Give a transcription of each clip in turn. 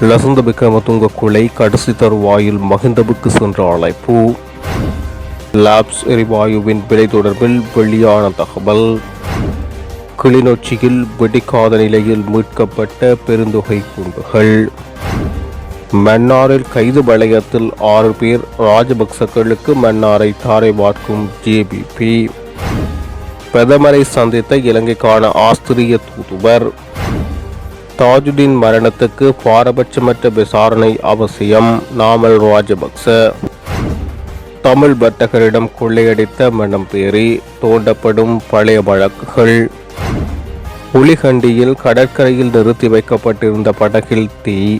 லசந்த விக்ரமதுங்க கொலை கடைசி தருவாயில் மகிந்தவுக்கு சென்ற அழைப்பு. லாப்ஸ் எரிவாயுவின் விலை தொடர்பில் வெளியான தகவல். கிளிநொச்சியில் வெடிக்காத நிலையில் மீட்கப்பட்ட பெருந்தொகை குண்டுகள். மன்னாரில் கைது வளையத்தில் ஆறு பேர் ராஜபக்சக்களுக்கு மன்னாரை தாரை பார்க்கும் ஜேபிபி பிரதமரை சந்தித்த இலங்கைக்கான ஆஸ்திரிய தூதுவர். தாஜுதீன் மரணத்துக்கு பாரபட்சமற்ற விசாரணை அவசியம் நாமல் ராஜபக்ச. தமிழ் வர்த்தகரிடம் கொள்ளையடித்த மனம் பேரி தோண்டப்படும் பழைய வழக்குகள். புலிகண்டியில் கடற்கரையில் நிறுத்தி வைக்கப்பட்டிருந்த படகில் தீ.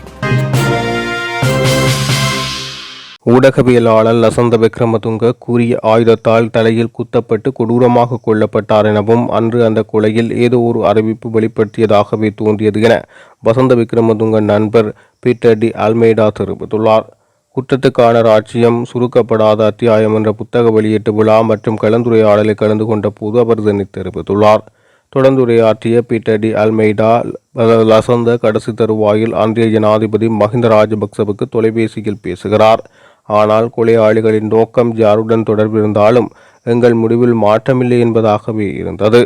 ஊடகவியலாளர் லசந்த விக்ரமதுங்க கூறிய ஆயுதத்தால் தலையில் குத்தப்பட்டு கொடூரமாக கொல்லப்பட்டார் எனவும் அன்று அந்த கொலையில் ஏதோ ஒரு அறிவிப்பு வெளிப்படுத்தியதாகவே தோன்றியது என வசந்த விக்ரமதுங்க நண்பர் பீட்டர் டி அல்மேடா தெரிவித்துள்ளார். குற்றத்துக்கான ராஜ்யம் சுருக்கப்படாத அத்தியாயம் என்ற புத்தக வெளியீட்டு விழா மற்றும் கலந்துரையாடலில் கலந்து கொண்ட போது அவர் இதனை தெரிவித்துள்ளார். தொடர்ந்துரையாற்றிய பீட்டர் டி அல்மெய்டா லசந்த கடைசி தருவாயில் அன்றைய ஜனாதிபதி மஹிந்த ராஜபக்சவுக்கு தொலைபேசியில் பேசுகிறார். ஆனால் கொலையாளிகளின் நோக்கம் யாருடன் தொடர்பிருந்தாலும் எங்கள் முடிவில் மாற்றமில்லை என்பதாகவே இருந்தது.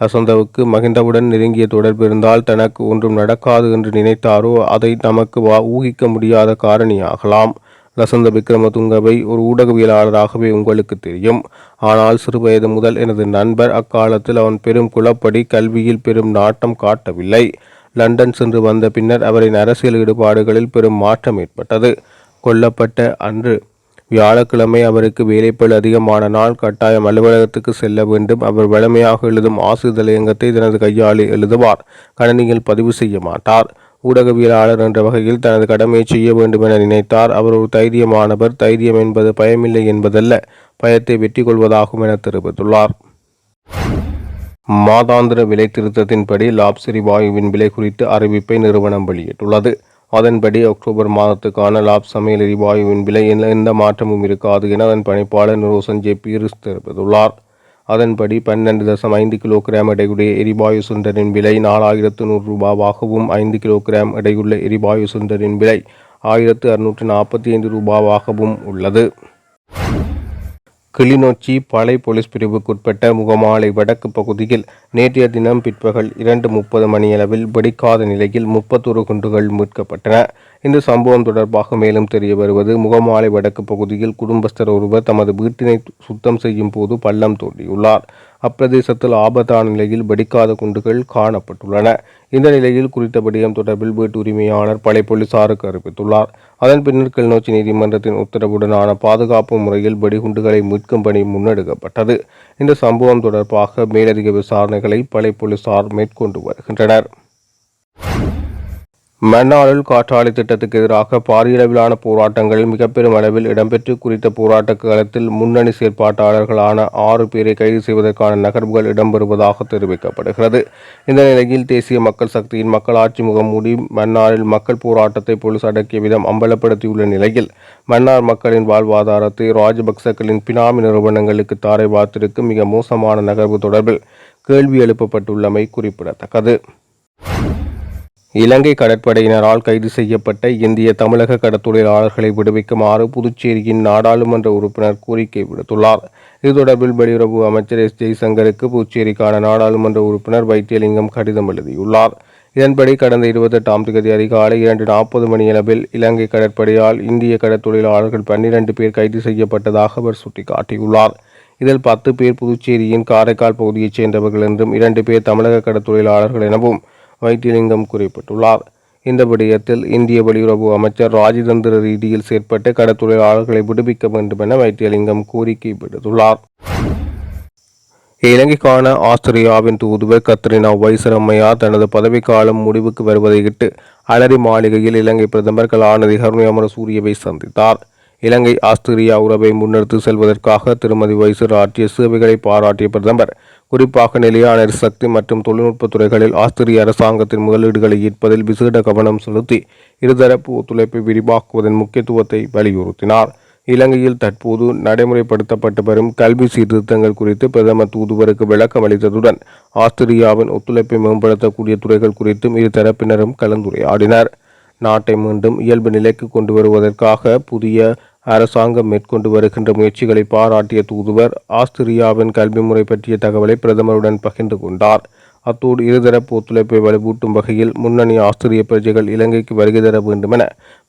லசந்தவுக்கு மகிந்தவுடன் நெருங்கிய தொடர்பு இருந்தால் தனக்கு ஒன்றும் நடக்காது என்று நினைத்தாரோ அதை நமக்கு வா ஊகிக்க முடியாத காரணியாகலாம். லசந்த விக்ரமதுங்கவை ஒரு ஊடகவியலாளராகவே உங்களுக்கு தெரியும். ஆனால் சிறுவயது முதல் எனது நண்பர் அக்காலத்தில் அவன் பெரும் குளப்படி கல்வியில் பெரும் நாட்டம் காட்டவில்லை. லண்டன் சென்று வந்த பின்னர் அவரின் அரசியல் ஈடுபாடுகளில் பெரும் மாற்றம் ஏற்பட்டது. கொல்லப்பட்ட அன்று வியாழக்கிழமை அவருக்கு வேலைப்பள் அதிகமான நாள் கட்டாயம் அலுவலகத்துக்கு செல்ல வேண்டும். அவர் வழமையாக எழுதும் ஆசிரியலயங்கத்தை தனது கையாளி எழுதுவார். கணினியில் பதிவு செய்ய மாட்டார். ஊடகவியலாளர் என்ற வகையில் தனது கடமையை செய்ய வேண்டும் என நினைத்தார். அவர் ஒரு தைரியமானவர். தைரியம் என்பது பயமில்லை என்பதல்ல. பயத்தை வெற்றி கொள்வதாகும் என தெரிவித்துள்ளார். மாதாந்திர விலை திருத்தத்தின்படி லாப்சரி வாயுவின் விலை குறித்து அறிவிப்பை நிறுவனம் வெளியிட்டுள்ளது. அதன்படி அக்டோபர் மாதத்துக்கான லாப் சமையல் எரிவாயுவின் விலை எந்த மாற்றமும் இருக்காது என அதன் பணிப்பாளர் ரோசன் ஜே பீரிஸ் தெரிவித்துள்ளார். அதன்படி பன்னெண்டு தசம் ஐந்து கிலோகிராம் எடையுடைய எரிவாயு சுண்டரின் விலை நாலாயிரத்து நூறு ரூபாவாகவும் ஐந்து கிலோகிராம் எடையுள்ள எரிவாயு சுண்டரின் விலை ஆயிரத்து அறுநூற்று நாற்பத்தி ஐந்து ரூபாவாகவும் உள்ளது. கிளிநொச்சி பளை போலீஸ் பிரிவுக்குட்பட்ட முகமாலை வடக்கு பகுதியில் நேற்றைய தினம் பிற்பகல் இரண்டு முப்பது மணியளவில் வெடிக்காத நிலையில் முப்பத்தொரு குண்டுகள் மீட்கப்பட்டன. இந்த சம்பவம் தொடர்பாக மேலும் தெரிய வருவது முகமாலை வடக்கு பகுதியில் குடும்பஸ்தர் ஒருவர் தமது வீட்டினை சுத்தம் செய்யும் போது பள்ளம் தோண்டியுள்ளார். அப்பிரதேசத்தில் ஆபத்தான நிலையில் வெடிக்காத குண்டுகள் காணப்பட்டுள்ளன. இந்த நிலையில் குறித்த விடயம் தொடர்பில் வீட்டு உரிமையாளர் படை போலீசாருக்கு அறிவித்துள்ளார். அதன் பின்னர் கிளிநொச்சி நீதிமன்றத்தின் உத்தரவுடனான பாதுகாப்பு முறையில் வெடிகுண்டுகளை மீட்கும் பணி முன்னெடுக்கப்பட்டது. இந்த சம்பவம் தொடர்பாக மேலதிக விசாரணைகளை படை போலீசார் மேற்கொண்டு வருகின்றனர். மன்னாரில் காற்றாலை திட்டத்துக்கு எதிராக பாரியளவிலான போராட்டங்கள் மிகப்பெரும் அளவில் இடம்பெற்று குறித்த போராட்ட காலத்தில் முன்னணி செயற்பாட்டாளர்களான ஆறு பேரை கைது செய்வதற்கான நகர்வுகள் இடம்பெறுவதாக தெரிவிக்கப்படுகிறது. இந்த நிலையில் தேசிய மக்கள் சக்தியின் மக்களாட்சி முகமூடி மன்னாரில் மக்கள் போராட்டத்தை போலீஸ் அடக்கிய விதம் அம்பலப்படுத்தியுள்ள நிலையில் மன்னார் மக்களின் வாழ்வாதாரத்தை ராஜபக்சக்களின் பினாமி நிறுவனங்களுக்கு தாரை வார்த்திருக்கும் மிக மோசமான நகர்வு தொடர்பில் கேள்வி எழுப்பப்பட்டுள்ளமை குறிப்பிடத்தக்கது. இலங்கை கடற்படையினரால் கைது செய்யப்பட்ட இந்திய தமிழக கடத்தொழிலாளர்களை விடுவிக்குமாறு புதுச்சேரியின் நாடாளுமன்ற உறுப்பினர் கோரிக்கை விடுத்துள்ளார். இது தொடர்பில் வெளியுறவு அமைச்சர் எஸ். ஜெய்சங்கருக்கு புதுச்சேரிக்கான நாடாளுமன்ற உறுப்பினர் வைத்தியலிங்கம் கடிதம் எழுதியுள்ளார். இதன்படி கடந்த இருபத்தெட்டாம் தேதி அதிகாலை இரண்டு நாற்பது மணியளவில் இலங்கை கடற்படையால் இந்திய கடற்தொழிலாளர்கள் பன்னிரண்டு பேர் கைது செய்யப்பட்டதாக அவர் சுட்டிக்காட்டியுள்ளார். இதில் பத்து பேர் புதுச்சேரியின் காரைக்கால் பகுதியைச் சேர்ந்தவர்கள் என்றும் இரண்டு பேர் தமிழக கடற்தொழிலாளர்கள் எனவும் வைத்தியலிங்கம் குறிப்பிட்டுள்ளார் இந்த விடயத்தில் இந்திய வெளியுறவு அமைச்சர் ராஜதந்திர ரீதியில் செயற்பட்டு கடத்தொழிலாளர்களை விடுவிக்க வேண்டும் என வைத்தியலிங்கம் கோரிக்கை விடுத்துள்ளார் இலங்கைக்கான ஆஸ்திரேலியாவின் தூதுவர் கத்ரினா வைசரம்மையா தனது பதவிக்காலம் முடிவுக்கு வருவதையிட்டு அலரி மாளிகையில் இலங்கை பிரதமர் கலாநிதி அமர சூரியவை சந்தித்தார். இலங்கை ஆஸ்திரேலியா உறவை முன்னெடுத்து செல்வதற்காக திருமதி வைசர் ஆற்றிய சேவைகளை பாராட்டிய பிரதமர் குறிப்பாக நிலையான எரிசக்தி மற்றும் தொழில்நுட்ப துறைகளில் ஆஸ்திரிய அரசாங்கத்தின் முதலீடுகளை ஈர்ப்பதில் விசேட கவனம் செலுத்தி இருதரப்பு ஒத்துழைப்பை விரிவாக்குவதன் முக்கியத்துவத்தை வலியுறுத்தினார். இலங்கையில் தற்போது நடைமுறைப்படுத்தப்பட்டு வரும் கல்வி சீர்திருத்தங்கள் குறித்து பிரதமர் தூதுவருக்கு விளக்கம் அளித்ததுடன் ஆஸ்திரியாவின் ஒத்துழைப்பை மேம்படுத்தக்கூடிய துறைகள் குறித்தும் இரு தரப்பினரும் கலந்துரையாடினர். நாட்டை மீண்டும் இயல்பு நிலைக்கு கொண்டு வருவதற்காக புதிய அரசாங்கம் மேற்கொண்டு வருகின்ற முயற்சிகளை பாராட்டிய தூதுவர் ஆஸ்திரியாவின் கல்வி முறை பற்றிய தகவலை பிரதமருடன் பகிர்ந்து கொண்டார். அத்தோடு இருதரப்பு ஒத்துழைப்பை வலுவூட்டும் வகையில் முன்னணி ஆஸ்திரிய பிரஜைகள் இலங்கைக்கு வருகை தர வேண்டுமென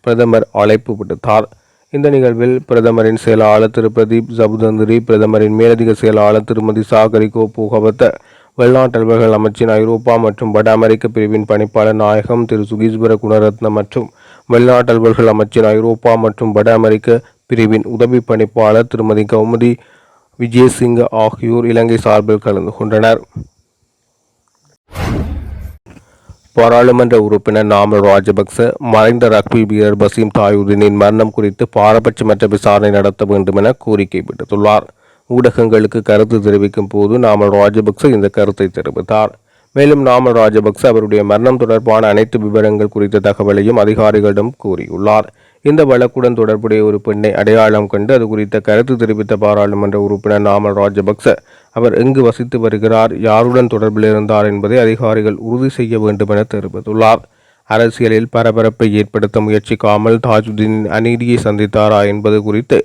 பிரதமர் அழைப்பு விடுத்தார். இந்த நிகழ்வில் பிரதமரின் செயலாளர் திரு பிரதீப் ஜபுதந்திரி பிரதமரின் மேலதிக செயலாளர் திருமதி சாகரிகோ புகவத்த வெளிநாட்டல்வர்கள் அமைச்சின் ஐரோப்பா மற்றும் வட அமெரிக்க பிரிவின் பணிப்பாளர் நாயகம் திரு சுகீஸ்வர குணரத்ன மற்றும் வெளிநாட்டலுவல்கள் அமைச்சர் ஐரோப்பா மற்றும் வட அமெரிக்க பிரிவின் உதவி பணிப்பாளர் திருமதி கௌமதி விஜயசிங்க ஆகியோர் இலங்கை சார்பில் கலந்து கொண்டனர். பாராளுமன்ற உறுப்பினர் நாமல் ராஜபக்ச மறைந்த ரக்பி வீரர் பசீம் தாயுதீனின் மரணம் குறித்து பாரபட்சமற்ற விசாரணை நடத்த வேண்டும் என கோரிக்கை விடுத்துள்ளார். ஊடகங்களுக்கு கருத்து தெரிவிக்கும் போது நாமல் ராஜபக்ச இந்த கருத்தை தெரிவித்தார். மேலும் நாமல் ராஜபக்ச அவருடைய மரணம் தொடர்பான அனைத்து விவரங்கள் குறித்த தகவலையும் அதிகாரிகளிடம் கூறியுள்ளார். இந்த வழக்குடன் தொடர்புடைய ஒரு பெண்ணை அடையாளம் கண்டு அது குறித்த கருத்து தெரிவித்த பாராளுமன்ற உறுப்பினர் நாமல் ராஜபக்ச அவர் எங்கு வசித்து வருகிறார் யாருடன் தொடர்பில் இருந்தார் என்பதை அதிகாரிகள் உறுதி செய்ய வேண்டும் என தெரிவித்துள்ளார். அரசியலில் பரபரப்பை ஏற்படுத்த முயற்சிக்காமல் தாஜுதீன் அநீதியை சந்தித்தாரா என்பது குறித்து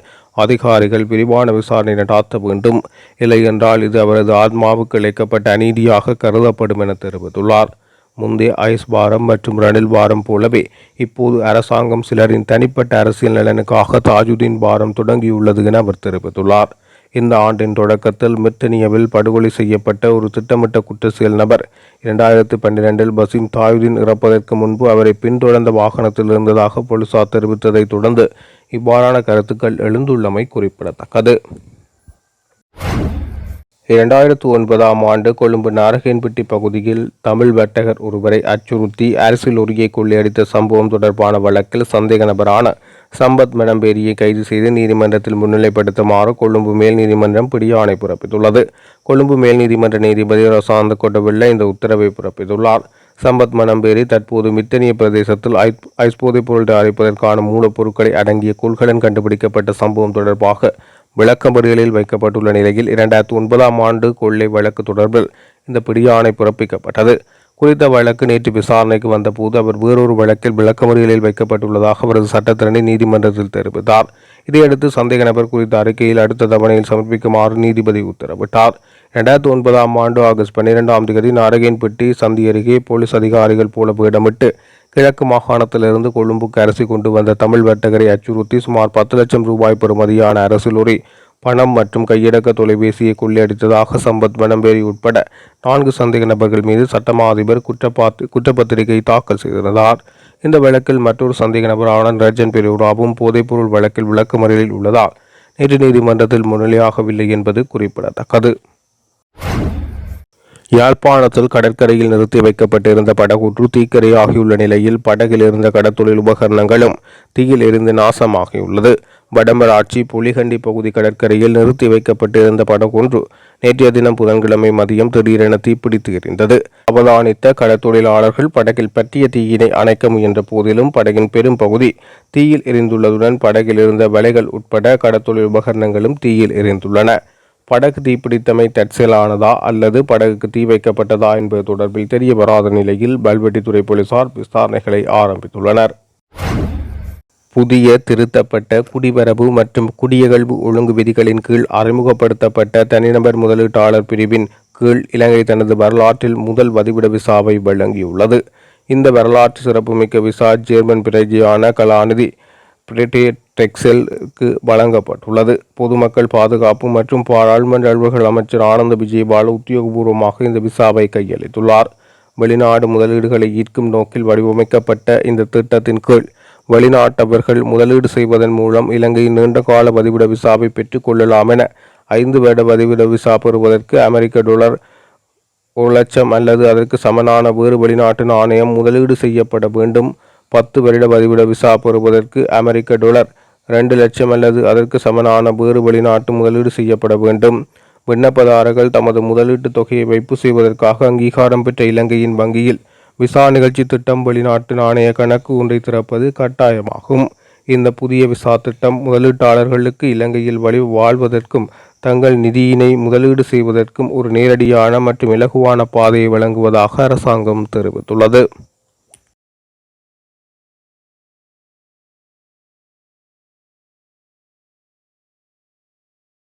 அதிகாரிகள் விரிவான விசாரணை நடாத்த வேண்டும். இல்லை என்றால் இது அவரது ஆத்மாவுக்கு இழைக்கப்பட்ட அநீதியாக கருதப்படும் என தெரிவித்துள்ளார். முந்தைய ஐஸ் பாரம் மற்றும் ரணில் பாரம் போலவே இப்போது அரசாங்கம் சிலரின் தனிப்பட்ட அரசியல் நலனுக்காக தாஜுதீன் பாரம் தொடங்கியுள்ளது என அவர் தெரிவித்துள்ளார். இந்த ஆண்டின் தொடக்கத்தில் மிர்டனியாவில் படுகொலை செய்யப்பட்ட ஒரு திட்டமிட்ட குற்றச்செயல் நபர் இரண்டாயிரத்தி பன்னிரெண்டில் பசிம் தாயுதீன் இறப்பதற்கு முன்பு அவரை பின்தொடர்ந்த வாகனத்தில் இருந்ததாக போலீசார் தெரிவித்ததைத் தொடர்ந்து இவ்வாறான கருத்துக்கள் எழுந்துள்ளமை குறிப்பிடத்தக்கது. இரண்டாயிரத்து ஒன்பதாம் ஆண்டு கொழும்பு நாரகேன்பட்டி பகுதியில் தமிழ் வர்த்தகர் ஒருவரை அச்சுறுத்தி அரசியல் லொரியை கொள்ளையடித்த சம்பவம் தொடர்பான வழக்கில் சந்தேக நபரான சம்பத் மெனம்பேரியை கைது செய்து நீதிமன்றத்தில் முன்னிலைப்படுத்துமாறு கொழும்பு மேல் நீதிமன்றம் பிடியாணை பிறப்பித்துள்ளது. கொழும்பு மேல் நீதிமன்ற நீதிபதி ரசாந்த கொட்டவில்லை இந்த உத்தரவை பிறப்பித்துள்ளார். சம்பத் மனம்பேரி தற்போது மித்தனிய பிரதேசத்தில் ஐஸ் போதைப் பொருள் தயாரிப்பதற்கான மூலப்பொருட்களை அடங்கிய கொள்கலன் கண்டுபிடிக்கப்பட்ட சம்பவம் தொடர்பாக விளக்கமறியலில் வைக்கப்பட்டுள்ள நிலையில் இரண்டாயிரத்தி ஒன்பதாம் ஆண்டு கொள்ளை வழக்கு தொடர்பில் இந்த பிடியாணை பிறப்பிக்கப்பட்டது. குறித்த வழக்கு நேற்று விசாரணைக்கு வந்தபோது அவர் வேறொரு வழக்கில் விளக்கமறியலில் வைக்கப்பட்டுள்ளதாக அவரது சட்டத்திறனை நீதிமன்றத்தில் தெரிவித்தார். இதையடுத்து சந்தேக நபர் குறித்த அறிக்கையில் அடுத்த தவணையில் சமர்ப்பிக்குமாறு நீதிபதி உத்தரவிட்டார். இரண்டாயிரத்தி ஒன்பதாம் ஆண்டு ஆகஸ்ட் பன்னிரெண்டாம் தேதி நாரகேன்பட்டி சந்தி அருகே போலீஸ் அதிகாரிகள் போல வேடமிட்டு கிழக்கு மாகாணத்திலிருந்து கொழும்புக்கு அரசு கொண்டு வந்த தமிழ் வர்த்தகரை அச்சுறுத்தி சுமார் பத்து லட்சம் ரூபாய் பெறுமதியான அரசு லோரி பணம் மற்றும் கையடக்க தொலைபேசியை கொள்ளையடித்ததாக சம்பத் வனம்பேரி உட்பட நான்கு சந்தேக நபர்கள் மீது சட்டமா அதிபர் குற்றப்பாத்து குற்றப்பத்திரிகை தாக்கல் செய்திருந்தார். இந்த வழக்கில் மற்றொரு சந்தேக நபர் ஆனந்த் ரஜன் பெரூராவும் போதைப்பொருள் வழக்கில் விளக்குமறியலில் உள்ளதால் நேற்று நீதிமன்றத்தில் முன்னிலையாகவில்லை என்பது குறிப்பிடத்தக்கது. யாழ்ப்பாணத்தில் கடற்கரையில் நிறுத்தி வைக்கப்பட்டிருந்த படகுற்று தீக்கரையாகியுள்ள நிலையில் படகில் இருந்த கடத்தொழில் உபகரணங்களும் தீயில் எரிந்து நாசமாகியுள்ளது. வடமராட்சி புலிகண்டி பகுதி கடற்கரையில் நிறுத்தி வைக்கப்பட்டிருந்த படகொன்று நேற்றைய தினம் புதன்கிழமை மதியம் திடீரென தீப்பிடித்து எரிந்தது. அவதானித்த கடற்தொழிலாளர்கள் படகில் பற்றிய தீயினை அணைக்க முயன்ற போதிலும் படகின் பெரும் பகுதி தீயில் எரிந்துள்ளதுடன் படகில் இருந்த வலைகள் உட்பட கடற்தொழில் உபகரணங்களும் தீயில் எரிந்துள்ளன. படகு தீப்பிடித்தமை தற்செயலானதா அல்லது படகுக்கு தீ வைக்கப்பட்டதா என்பது தொடர்பில் தெரிய வராத நிலையில் பல்வெட்டித்துறை போலீசார் விசாரணைகளை ஆரம்பித்துள்ளனர். புதிய திருத்தப்பட்ட குடிவரவு மற்றும் குடியகழ்வு ஒழுங்கு விதிகளின் கீழ் அறிமுகப்படுத்தப்பட்ட தனிநபர் முதலீட்டாளர் பிரிவின் கீழ் இலங்கை தனது வரலாற்றில் முதல் வதிவிட விசாவை வழங்கியுள்ளது. இந்த வரலாற்று சிறப்புமிக்க விசா ஜேர்மன் பிரஜையான கலாநிதி பிரிட்டேட் டெக்ஸெலுக்கு வழங்கப்பட்டுள்ளது. பொதுமக்கள் பாதுகாப்பு மற்றும் பாராளுமன்ற அலுவல்கள் அமைச்சர் ஆனந்த விஜயபால் உத்தியோகபூர்வமாக இந்த விசாவை கையளித்துள்ளார். வெளிநாடு முதலீடுகளை ஈர்க்கும் நோக்கில் வடிவமைக்கப்பட்ட இந்த திட்டத்தின் கீழ் வெளிநாட்டவர்கள் முதலீடு செய்வதன் மூலம் இலங்கையின் நீண்டகால பதிவிட விசாவை பெற்றுக்கொள்ளலாம் என ஐந்து வருட பதிவிட விசா பெறுவதற்கு அமெரிக்க டாலர் ஒரு லட்சம் அல்லது அதற்கு சமனான வேறு வெளிநாட்டு நாணயம் முதலீடு செய்யப்பட வேண்டும். பத்து வருட பதிவிட விசா பெறுவதற்கு அமெரிக்க டாலர் ரெண்டு லட்சம் அல்லது அதற்கு சமனான வேறு வெளிநாட்டு முதலீடு செய்யப்பட வேண்டும். விண்ணப்பதாரர்கள் தமது முதலீட்டு தொகையை வைப்பு செய்வதற்காக அங்கீகாரம் பெற்ற இலங்கையின் வங்கியில் விசா நிகழ்ச்சி திட்டம் வெளிநாட்டு நாணய கணக்கு ஒன்றை திறப்பது கட்டாயமாகும். இந்த புதிய விசா திட்டம் முதலீட்டாளர்களுக்கு இலங்கையில் வழி வாழ்வதற்கும் தங்கள் நிதியினை முதலீடு செய்வதற்கும் ஒரு நேரடியான மற்றும் இலகுவான பாதையை வழங்குவதாக அரசாங்கம் தெரிவித்துள்ளது.